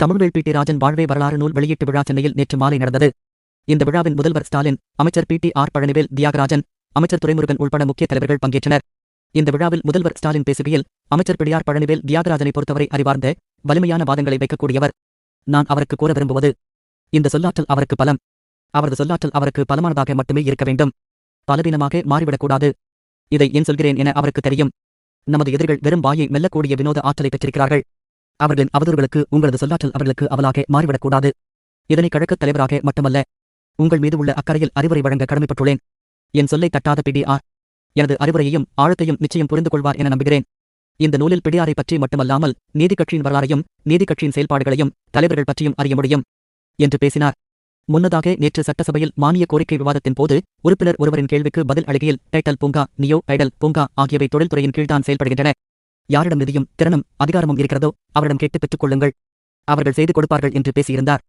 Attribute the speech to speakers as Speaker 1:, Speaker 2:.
Speaker 1: Tamilvel B D Rajan வாழ்வே வரலாறு நூல் வெளியீட்டு விழா சென்னையில் நேற்று மாலை நடந்தது. இந்த விழாவின் முதல்வர் ஸ்டாலின் அமைச்சர் P T R Palanivel Thiagarajan அமைச்சர் துரைமுருகன் உள்பட முக்கிய தலைவர்கள் பங்கேற்றனர். இந்த விழாவில் முதல்வர் ஸ்டாலின் பேசுகையில் அமைச்சர் பிடியார் பழனிவேல் தியாகராஜனை பொறுத்தவரை அறிவார்ந்த வலிமையான வாதங்களை வைக்கக்கூடியவர். நான் அவருக்கு கூற விரும்புவது இந்த சொல்லாற்றல் அவருக்கு பலம். அவரது சொல்லாற்றல் அவருக்கு பலமானதாக மட்டுமே இருக்க வேண்டும். பலவீனமாக மாறிவிடக்கூடாது. இதை ஏன் சொல்கிறேன் என அவருக்கு தெரியும். நமது எதிரிகள் வெறும் வாயை மெல்லக்கூடிய வினோத ஆற்றலை பெற்றிருக்கிறார்கள். அவர்களின் அவதூறுகளுக்கு உங்களது சொல்லாற்றல் அவர்களுக்கு அவலாக மாறிவிடக்கூடாது. இதனை கழகத் தலைவராக மட்டுமல்ல உங்கள் மீது உள்ள அக்கறையில் அறிவுரை வழங்க கடமைப்பட்டுள்ளேன். என் சொல்லை தட்டாத பிடிஆர் எனது அறிவுரையையும் ஆழத்தையும் நிச்சயம் புரிந்து கொள்வார் என நம்புகிறேன். இந்த நூலில் பிடியாரை பற்றி மட்டுமல்லாமல் நீதி கட்சியின் வரலாறையும் நீதி கட்சியின் செயல்பாடுகளையும் தலைவர்கள் பற்றியும் அறிய முடியும் என்று பேசினார். முன்னதாக நேற்று சட்டசபையில் மானிய கோரிக்கை விவாதத்தின் போது உறுப்பினர் ஒருவரின் கேள்விக்கு பதில் அளிக்கையில் டைட்டல் பூங்கா நியோ ஐடல் பூங்கா ஆகியவை தொழில்துறையின் கீழ்தான் செயல்படுகின்றன. யாரிடம் நிதியும் திறனும் அதிகாரமும் இருக்கிறதோ அவரிடம் கேட்டு பெற்றுக் கொள்ளுங்கள் அவர்கள் செய்து கொடுப்பார்கள் என்று பேசியிருந்தார்.